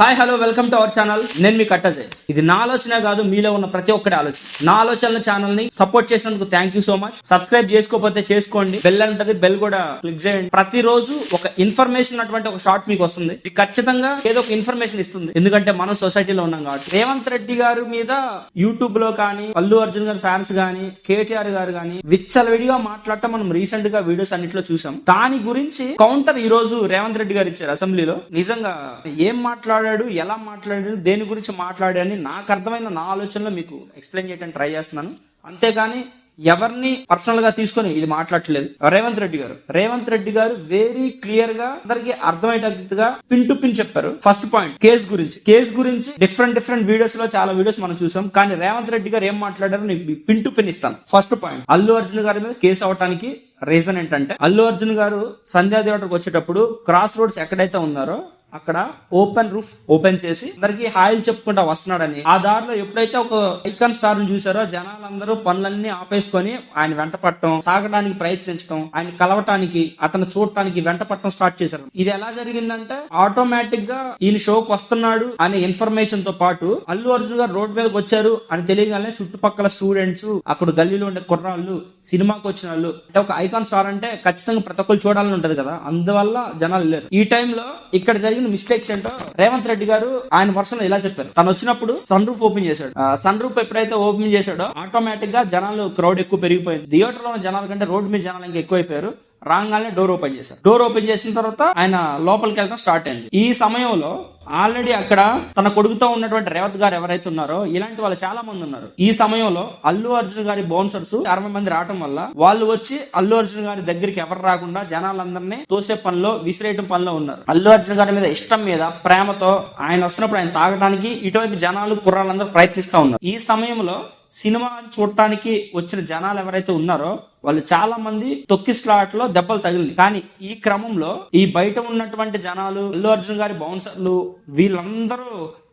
Hi hello welcome to our channel నేను మీ కట్టజయ్. ఇది నా ఆలోచన కాదు మీలో ఉన్న ప్రతి ఒక్కటి ఆలోచన. నా ఆలోచనల ఛానల్ని సపోర్ట్ చేసినందుకు thank you so much subscribe చేసుకోకపోతే చేసుకోండి. బెల్ అంటది బెల్ కూడా క్లిక్ చేయండి. ప్రతి రోజు ఒక ఇన్ఫర్మేషన్ ఉన్నటువంటి ఒక షార్ట్ మీకు వస్తుంది. ఇది ఖచ్చితంగా ఏదో ఒక ఇన్ఫర్మేషన్ ఇస్తుంది. ఎందుకంటే మనం సొసైటీలో ఉన్నాం కాబట్టి. రేవంత్ రెడ్డి గారి మీద యూట్యూబ్లో కానీ అల్లు అర్జున్ గారి ఫ్యాన్స్ గానీ కేటీఆర్ గారు గానీ విచ్చలవిడిగా మాట్లాడటం మనం రీసెంట్గా వీడియోస్ అన్నిట్లో చూసాం. దాని గురించి కౌంటర్ ఈ రోజు రేవంత్ రెడ్డి గారు ఇచ్చారు అసెంబ్లీలో నిజంగా ఏం మాట్లాడాడు ఎలా మాట్లాడాడు దేని గురించి మాట్లాడాడని నాకు అర్థమైన నా ఆలోచనలో మీకు ఎక్స్ప్లెయిన్ చేయడానికి ట్రై చేస్తున్నాను. అంతేగాని ఎవరిని పర్సనల్గా తీసుకొని ఇది మాట్లాడట్లేదు. రేవంత్ రెడ్డి గారు. రేవంత్ రెడ్డి గారు వెరీ క్లియర్గా అందరికి అర్థమయ్యేటట్టుగా పిన్ టు పిన్ చెప్పారు. ఫస్ట్ పాయింట్ కేసు గురించి. కేసు గురించి డిఫరెంట్ డిఫరెంట్ వీడియోస్లో చాలా వీడియోస్ మనం చూసాం. కానీ రేవంత్ రెడ్డి గారు ఏం మాట్లాడారో నేను పిన్ టు పిన్ ఇస్తాను. ఫస్ట్ పాయింట్ అల్లు అర్జున్ గారి మీద కేసు అవటానికి రీజన్ ఏంటంటే అల్లు అర్జున్ గారు సంధ్యా థియేటర్కి వచ్చేటప్పుడు క్రాస్ రోడ్స్ ఎక్కడైతే ఉన్నారో అక్కడ ఓపెన్ రూఫ్ ఓపెన్ చేసి అందరికి హాయిలు చెప్పుకుంటా వస్తున్నాడని. ఆ దారిలో ఎప్పుడైతే ఒక ఐకాన్ స్టార్ని చూసారో జనాలందరూ పనులన్నీ ఆపేసుకొని ఆయన వెంట పట్టడం తాగడానికి ప్రయత్నించడం ఆయన కలవటానికి అతను చూడటానికి వెంట పట్టడం స్టార్ట్ చేశారు. ఇది ఎలా జరిగిందంటే ఆటోమేటిక్గా ఈయన షోకి వస్తున్నాడు అనే ఇన్ఫర్మేషన్తో పాటు అల్లు అర్జున్ గారు రోడ్ మీదకి వచ్చారు అని తెలియగానే చుట్టుపక్కల స్టూడెంట్స్ అక్కడ గల్లీలో ఉండే కుర్రాళ్ళు సినిమాకి వచ్చిన వాళ్ళు అంటే ఒక ఐకాన్ స్టార్ అంటే ఖచ్చితంగా ప్రతి ఒక్కరు చూడాలని ఉంటది కదా. అందువల్ల జనాలు లేరు. ఈ టైంలో ఇక్కడ జరిగిన మిస్టేక్స్ ఏంటో రేవంత్ రెడ్డి గారు ఆయన వర్షంలో ఇలా చెప్పారు. తను వచ్చినప్పుడు సన్ రూఫ్ ఓపెన్ చేశాడు. సన్ రూఫ్ ఎప్పుడైతే ఓపెన్ చేశాడో ఆటోమేటిక్గా జనాలు క్రౌడ్ ఎక్కువ పెరిగిపోయింది. థియేటర్లో జనాల కంటే రోడ్డు మీద జనాలు ఇంకా ఎక్కువైపోయారు. రాగానే డోర్ ఓపెన్ చేశారు డోర్ ఓపెన్ చేసిన తర్వాత ఆయన లోపలికి వెళ్ళడం స్టార్ట్ అయింది. ఈ సమయంలో ఆల్రెడీ అక్కడ తన కొడుకుతో ఉన్నటువంటి రేవత్ గారు ఎవరైతే ఉన్నారో ఇలాంటి వాళ్ళు చాలా మంది ఉన్నారు. ఈ సమయంలో అల్లు అర్జున్ గారి బౌన్సర్స్ అరవై మంది రావడం వల్ల వాళ్ళు వచ్చి అల్లు అర్జున్ గారి దగ్గరికి ఎవరు రాకుండా జనాలందరినీ తోసే పనిలో విసిరేయటం పనిలో ఉన్నారు. అల్లు అర్జున్ గారి మీద ఇష్టం మీద ప్రేమతో ఆయన వస్తున్నప్పుడు ఆయన తాగడానికి ఇటువైపు జనాలు కుర్రాళ్ళందరూ ప్రయత్నిస్తూ ఉన్నారు. ఈ సమయంలో సినిమా చూడటానికి వచ్చిన జనాలు ఎవరైతే ఉన్నారో వాళ్ళు చాలా మంది తొక్కి స్లాట్లో దెబ్బలు తగిలింది. కానీ ఈ క్రమంలో ఈ బయట ఉన్నటువంటి జనాలు అల్లు అర్జున్ గారి బౌన్సర్లు వీళ్ళందరూ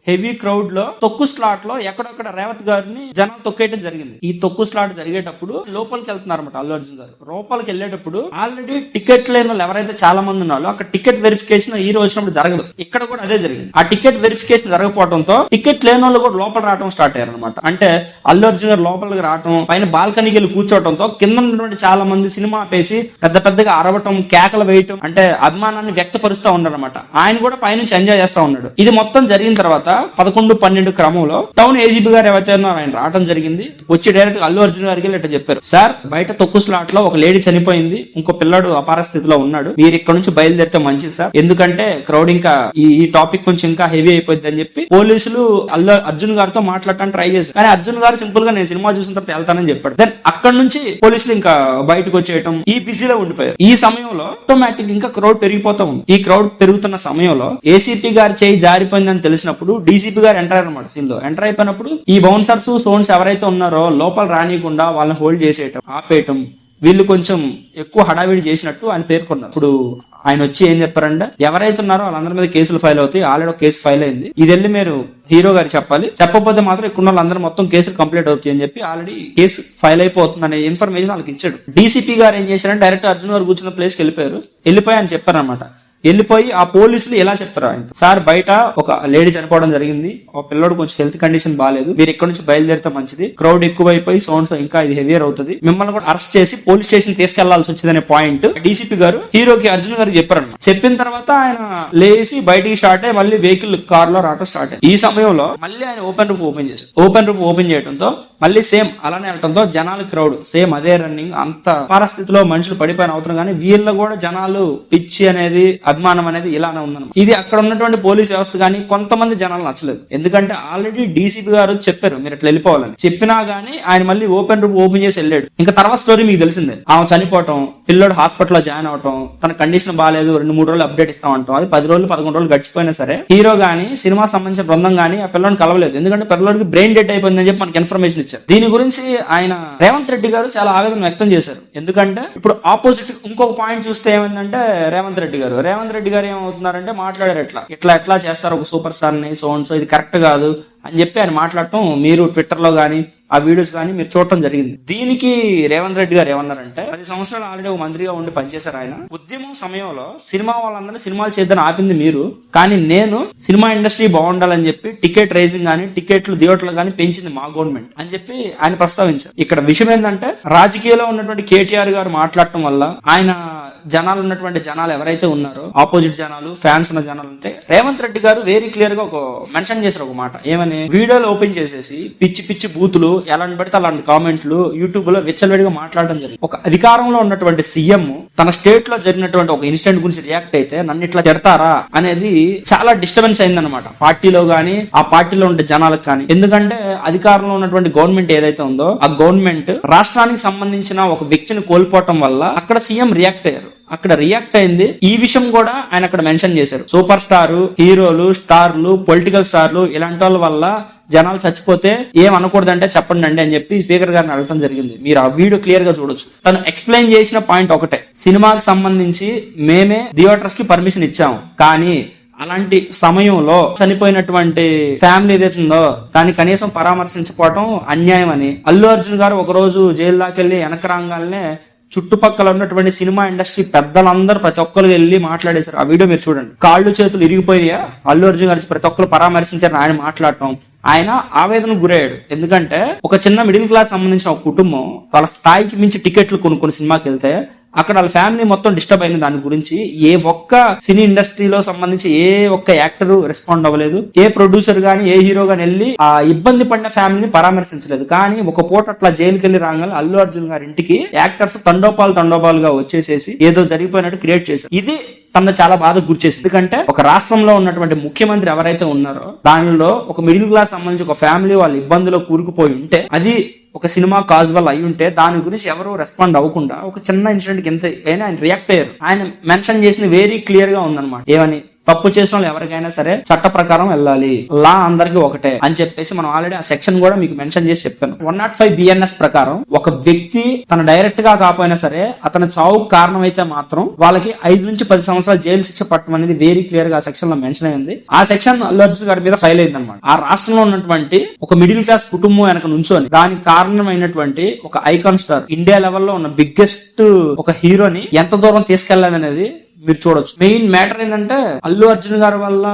హెవీ క్రౌడ్లో తొక్కు స్లాట్లో ఎక్కడొక్కడ రేవత్ గారిని జనాలు తొక్కేయడం జరిగింది. ఈ తొక్కు స్లాట్ జరిగేటప్పుడు లోపలికి వెళ్తున్నారు అనమాట అల్లు అర్జున్ గారు. లోపలికి వెళ్ళేటప్పుడు ఆల్రెడీ టికెట్ లేని వాళ్ళు ఎవరైతే చాలా మంది ఉన్నారో అక్కడ టికెట్ వెరిఫికేషన్ ఈ వచ్చినప్పుడు జరగదు. ఇక్కడ కూడా అదే జరిగింది. ఆ టికెట్ వెరిఫికేషన్ జరగకపోవడంతో టికెట్ లేని వాళ్ళు కూడా లోపల రావడం స్టార్ట్ అయ్యారు అనమాట అంటే అల్లు అర్జున్ గారు లోపలికి రావడం పైన బాల్కనీకి వెళ్ళి కూర్చోవడంతో కింద ఉన్నటువంటి చాలా మంది సినిమా ఆపేసి పెద్ద పెద్దగా అరవటం కేకలు వేయటం అంటే అభిమానాన్ని వ్యక్తపరుస్తూ ఉన్నారు అనమాట ఆయన కూడా పైనుంచి ఎంజాయ్ చేస్తా ఉన్నాడు. ఇది మొత్తం జరిగిన తర్వాత పదకొండు పన్నెండు క్రమంలో టౌన్ ఏజీపీ గారు ఎవరైతే ఉన్నారో ఆయన రావడం జరిగింది. వచ్చి డైరెక్ట్ అల్లు అర్జున్ గారికి ఇట్లా చెప్పారు. సార్ బయట తొక్కు స్లాట్లో ఒక లేడీ చనిపోయింది. ఇంకో పిల్లాడు అపార స్థితిలో ఉన్నాడు. మీరు ఇక్కడ నుంచి బయలుదేరితే మంచిది సార్. ఎందుకంటే క్రౌడ్ ఇంకా ఈ ఈ టాపిక్ కొంచెం ఇంకా హెవీ అయిపోద్ది అని చెప్పి పోలీసులు అల్లు అర్జున్ గారితో మాట్లాడటానికి ట్రై చేశారు. కానీ అర్జున్ గారు సింపుల్గా నేను సినిమా చూసిన తర్వాత వెళ్తానని చెప్పాడు. దెన్ అక్కడ నుంచి పోలీసులు ఇంకా బయటకు వచ్చేయటం ఈ బిజీలో ఉండిపోయారు. ఈ సమయంలో ఆటోమేటిక్ ఇంకా క్రౌడ్ పెరిగిపోతా ఉంది. ఈ క్రౌడ్ పెరుగుతున్న సమయంలో ఏసీపీ గారి చేయి జారిపోయిందని తెలిసినప్పుడు డీసీపీ గారు ఎంటర్ అనమాట సీన్లో ఎంటర్ అయిపోయినప్పుడు ఈ బౌన్సర్స్ స్టోన్స్ ఎవరైతే ఉన్నారో లోపల రానియకుండా వాళ్ళని హోల్డ్ చేసేయటం ఆపేయటం వీళ్ళు కొంచెం ఎక్కువ హడావిడి చేసినట్టు ఆయన పేర్కొన్నారు. ఇప్పుడు ఆయన వచ్చి ఏం చెప్పారంటే ఎవరైతే ఉన్నారో వాళ్ళందరి మీద కేసులు ఫైల్ అవుతాయి ఆల్రెడీ ఒక కేసు ఫైల్ అయింది. ఇది వెళ్ళి మీరు హీరో గారు చెప్పాలి. చెప్పకపోతే మాత్రం ఇక్కడ వాళ్ళందరూ మొత్తం కేసులు కంప్లీట్ అవుతాయి అని చెప్పి ఆల్రెడీ కేసు ఫైల్ అయిపోతుంది అనే ఇన్ఫర్మేషన్ వాళ్ళకి ఇచ్చాడు. డీసీపీ గారు ఏం చేశారంటే డైరెక్ట్ అర్జున్ గారు కూర్చున్న ప్లేస్కి వెళ్ళిపోయారు. వెళ్ళిపోయి అని చెప్పారనమాట వెళ్ళిపోయి ఆ పోలీసులు ఎలా చెప్పారు ఆయన సార్ బయట ఒక లేడీ చనిపోవడం జరిగింది. ఒక పిల్లడు కొంచెం హెల్త్ కండిషన్ బాగాలేదు మీరు ఇక్కడ నుంచి బయలుదేరితే మంచిది. క్రౌడ్ ఎక్కువైపోయి సౌండ్స్ ఇంకా ఇది హెవియర్ అవుతుంది. మిమ్మల్ని కూడా అరెస్ట్ చేసి పోలీస్ స్టేషన్ తీసుకెళ్ళాల్సి వచ్చిందనే పాయింట్ డీసీపీ గారు హీరోకి అర్జున్ గారు చెప్పారు చెప్పిన తర్వాత ఆయన లేచి బయటికి స్టార్ట్ అయ్యి మళ్ళీ వెహికల్ కార్లో రావడం స్టార్ట్ అయ్యి. ఈ సమయంలో మళ్ళీ ఆయన ఓపెన్ రూఫ్ ఓపెన్ చేశారు ఓపెన్ రూఫ్ ఓపెన్ చేయడంతో మళ్ళీ సేమ్ అలానే వెళ్ళడంతో జనాలు క్రౌడ్ సేమ్ అదే రన్నింగ్ అంత పరిస్థితిలో మనుషులు పడిపోయిన అవుతున్నారు కానీ వీళ్ళలో కూడా జనాలు పిచ్చి అనేది అభిమానం అనేది ఇలానే ఉందన్నమాట. ఇది అక్కడ ఉన్నటువంటి పోలీస్ వ్యవస్థ కానీ కొంతమంది జనాలు నచ్చలేదు. ఎందుకంటే ఆల్రెడీ డీసీపీ గారు చెప్పారు మీరు ఇట్లా వెళ్ళిపోవాలని. చెప్పినా గానీ ఆయన మళ్ళీ ఓపెన్ రూమ్ ఓపెన్ చేసి వెళ్ళాడు. ఇంకా తర్వాత స్టోరీ మీకు తెలిసిందే. ఆమె చనిపోవటం పిల్లోడు హాస్పిటల్లో జాయిన్ అవటం తన కండిషన్ బాగాలేదు రెండు మూడు రోజులు అప్డేట్ ఇస్తామంటాం. అది పది రోజులు పదకొండు రోజులు గడిచిపోయినా సరే హీరో గానీ సినిమా సంబంధించిన బృందం కానీ ఆ పిల్లని కలవలేదు. ఎందుకంటే పిల్లడికి బ్రెయిన్ డెడ్ అయిపోయిందని చెప్పి మనకి ఇన్ఫర్మేషన్ ఇచ్చారు. దీని గురించి ఆయన రేవంత్ రెడ్డి గారు చాలా ఆవేదన వ్యక్తం చేశారు. ఎందుకంటే ఇప్పుడు ఆపోజిట్ ఇంకొక పాయింట్ చూస్తే ఏమైందంటే రేవంత్ రెడ్డి గారు. రేవంత్ రెడ్డి గారు ఏమవుతున్నారంటే మాట్లాడారు ఎట్లా ఇట్లా ఎట్లా చేస్తారు ఒక సూపర్ స్టార్ని సో సో ఇది కరెక్ట్ కాదు. అని చెప్పి ఆయన మాట్లాడటం మీరు ట్విట్టర్లో ఆ వీడియోస్ కానీ మీరు చూడటం జరిగింది. దీనికి రేవంత్ రెడ్డి గారు ఏమన్నారంటే పది సంవత్సరాలు ఆల్రెడీ ఒక మంత్రిగా ఉండి పనిచేశారు ఆయన. ఉద్యమం సమయంలో సినిమా వాళ్ళందరినీ సినిమాలు చేద్దని ఆపింది మీరు. కానీ నేను సినిమా ఇండస్ట్రీ బాగుండాలని చెప్పి టికెట్ రైజింగ్ కానీ టికెట్లు థియేటర్లు కానీ పెంచింది మా గవర్నమెంట్ అని చెప్పి ఆయన ప్రస్తావించారు. ఇక్కడ విషయం ఏంటంటే రాజకీయాల్లో ఉన్నటువంటి కేటీఆర్ గారు మాట్లాడటం వల్ల ఆయన జనాలు ఉన్నటువంటి జనాలు ఎవరైతే ఉన్నారో ఆపోజిట్ జనాలు ఫ్యాన్స్ ఉన్న జనాలు అంటే రేవంత్ రెడ్డి గారు వెరీ క్లియర్గా ఒక మెన్షన్ చేశారు ఒక మాట. ఏమని? వీడియోలు ఓపెన్ చేసేసి పిచ్చి పిచ్చి బూతులు ఎలాంటి పడితే అలాంటి కామెంట్లు యూట్యూబ్లో విచ్చలవిడిగా మాట్లాడడం జరిగింది. ఒక అధికారంలో ఉన్నటువంటి సీఎం తన స్టేట్లో జరిగినటువంటి ఒక ఇన్సిడెంట్ గురించి రియాక్ట్ అయితే నన్ను ఇట్లా తిడతారా అనేది చాలా డిస్టర్బెన్స్ అయిందనమాట పార్టీలో గానీ ఆ పార్టీలో ఉండే జనాలకు కానీ. ఎందుకంటే అధికారంలో ఉన్నటువంటి గవర్నమెంట్ ఏదైతే ఉందో ఆ గవర్నమెంట్ రాష్ట్రానికి సంబంధించిన ఒక వ్యక్తిని కోల్పోవటం వల్ల అక్కడ సీఎం రియాక్ట్ అయ్యారు. అక్కడ రియాక్ట్ అయింది. ఈ విషయం కూడా ఆయన అక్కడ మెన్షన్ చేశారు. సూపర్ స్టార్ హీరోలు స్టార్లు పొలిటికల్ స్టార్లు ఇలాంటి వాళ్ళ వల్ల జనాలు చచ్చిపోతే ఏం అనకూడదంటే చెప్పండి అండి అని చెప్పి స్పీకర్ గారిని అడగడం జరిగింది. మీరు ఆ వీడియో క్లియర్గా చూడొచ్చు. తను ఎక్స్ప్లెయిన్ చేసిన పాయింట్ ఒకటే. సినిమాకి సంబంధించి మేమే థియేటర్స్కి పర్మిషన్ ఇచ్చాము. కానీ అలాంటి సమయంలో చనిపోయినటువంటి ఫ్యామిలీ ఏదైతే ఉందో దాన్ని కనీసం పరామర్శించకపోవడం అన్యాయం అని అల్లు అర్జున్ గారు ఒక రోజు జైలు దాకెళ్ళి వెనక రాగానే చుట్టుపక్కల ఉన్నటువంటి సినిమా ఇండస్ట్రీ పెద్దలందరూ ప్రతి ఒక్కరు వెళ్ళి మాట్లాడేశారు. ఆ వీడియో మీరు చూడండి. కాళ్ళు చేతులు ఇరిగిపోయినాయా? అల్లు అర్జున్ గారి ప్రతి ఒక్కరు పరామర్శించారు ఆయన మాట్లాడటం. ఆయన ఆవేదన గురయ్యాడు. ఎందుకంటే ఒక చిన్న మిడిల్ క్లాస్ సంబంధించిన ఒక కుటుంబం వాళ్ళ స్థాయికి మించి టికెట్లు కొనుక్కుని సినిమాకి వెళ్తే అక్కడ వాళ్ళ ఫ్యామిలీ మొత్తం డిస్టర్బ్ అయిన దాని గురించి ఏ ఒక్క సినీ ఇండస్ట్రీలో సంబంధించి ఏ ఒక్క యాక్టర్ రెస్పాండ్ అవ్వలేదు. ఏ ప్రొడ్యూసర్ గాని ఏ హీరో గాని వెళ్ళి ఆ ఇబ్బంది పడిన ఫ్యామిలీని పరామర్శించలేదు. కానీ ఒక పూట అట్లా జైలుకి వెళ్ళి రాగానే అల్లు అర్జున్ గారి ఇంటికి యాక్టర్స్ తండోపాలు తండోపాలుగా వచ్చేసేసి ఏదో జరిగిపోయినట్టు క్రియేట్ చేశారు. ఇది తనను చాలా బాధ గురిచేసింది. ఎందుకంటే ఒక రాష్ట్రంలో ఉన్నటువంటి ముఖ్యమంత్రి ఎవరైతే ఉన్నారో దానిలో ఒక మిడిల్ క్లాస్ సంబంధించి ఒక ఫ్యామిలీ వాళ్ళ ఇబ్బందులు కూరుకుపోయి ఉంటే అది ఒక సినిమా కాజ్ వల్ల అయి ఉంటే దాని గురించి ఎవరు రెస్పాండ్ అవ్వకుండా ఒక చిన్న ఇన్సిడెంట్కి ఎంత అయినా ఆయన రియాక్ట్ అయ్యారు. ఆయన మెన్షన్ చేసిన వెరీ క్లియర్గా ఉందన్నమాట. ఏమని? తప్పు చేసిన వాళ్ళు ఎవరికైనా సరే చట్ట ప్రకారం వెళ్ళాలి. లా అందరికి ఒకటే అని చెప్పేసి మనం ఆల్రెడీ ఆ సెక్షన్ కూడా మీకు మెన్షన్ చేసి చెప్పాను. వన్ నాట్ ఫైవ్ బిఎన్ఎస్ ప్రకారం ఒక వ్యక్తి తన డైరెక్ట్గా కాకపోయినా సరే అతని చావుకు కారణం అయితే మాత్రం వాళ్ళకి ఐదు నుంచి పది సంవత్సరాల జైలు శిక్ష పట్టడం అనేది వెరీ క్లియర్గా ఆ సెక్షన్లో మెన్షన్ అయింది. ఆ సెక్షన్ అల్లు అర్జున్ గారి మీద ఫైల్ అయింది అనమాట ఆ రాష్ట్రంలో ఉన్నటువంటి ఒక మిడిల్ క్లాస్ కుటుంబం వెనక నుంచోని దానికి కారణమైనటువంటి ఒక ఐకాన్ స్టార్ ఇండియా లెవెల్లో ఉన్న బిగ్గెస్ట్ ఒక హీరోని ఎంత దూరం తీసుకెళ్ళాలనేది మీరు చూడొచ్చు. మెయిన్ మ్యాటర్ ఏంటంటే అల్లు అర్జున్ గారి వల్ల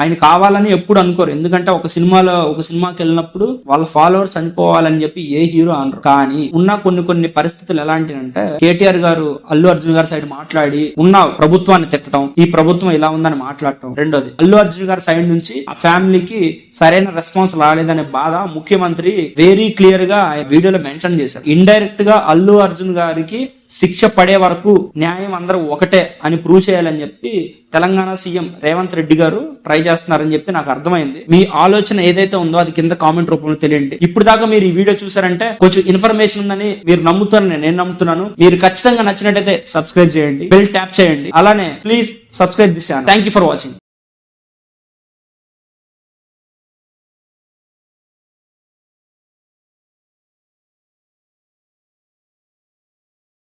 ఆయన కావాలని ఎప్పుడు అనుకోరు. ఎందుకంటే ఒక సినిమాలో ఒక సినిమాకి వెళ్ళినప్పుడు వాళ్ళ ఫాలోవర్స్ చనిపోవాలని చెప్పి ఏ హీరో అనరు. కానీ ఉన్న కొన్ని కొన్ని పరిస్థితులు ఎలాంటివంటే కేటీఆర్ గారు అల్లు అర్జున్ గారి సైడ్ మాట్లాడి ఉన్న ప్రభుత్వాన్ని తిట్టడం ఈ ప్రభుత్వం ఇలా ఉందని మాట్లాడటం. రెండోది అల్లు అర్జున్ గారి సైడ్ నుంచి ఆ ఫ్యామిలీకి సరైన రెస్పాన్స్ రాలేదనే బాధ ముఖ్యమంత్రి వెరీ క్లియర్గా వీడియోలో మెన్షన్ చేశారు. ఇండైరెక్ట్గా అల్లు అర్జున్ గారికి శిక్ష పడే వరకు న్యాయం అందరూ ఒకటే అని ప్రూవ్ చేయాలని చెప్పి తెలంగాణ సీఎం రేవంత్ రెడ్డి గారు ట్రై చేస్తున్నారని చెప్పి నాకు అర్థమైంది. మీ ఆలోచన ఏదైతే ఉందో అది కింద కామెంట్ రూపంలో తెలియండి. ఇప్పుడు దాకా మీరు ఈ వీడియో చూసారంటే కొంచెం ఇన్ఫర్మేషన్ ఉందని మీరు నమ్ముతారని నేను నమ్ముతున్నాను. మీరు ఖచ్చితంగా నచ్చినట్టయితే సబ్స్క్రైబ్ చేయండి బెల్ ట్యాప్ చేయండి. అలానే please subscribe this channel. Thank you for watching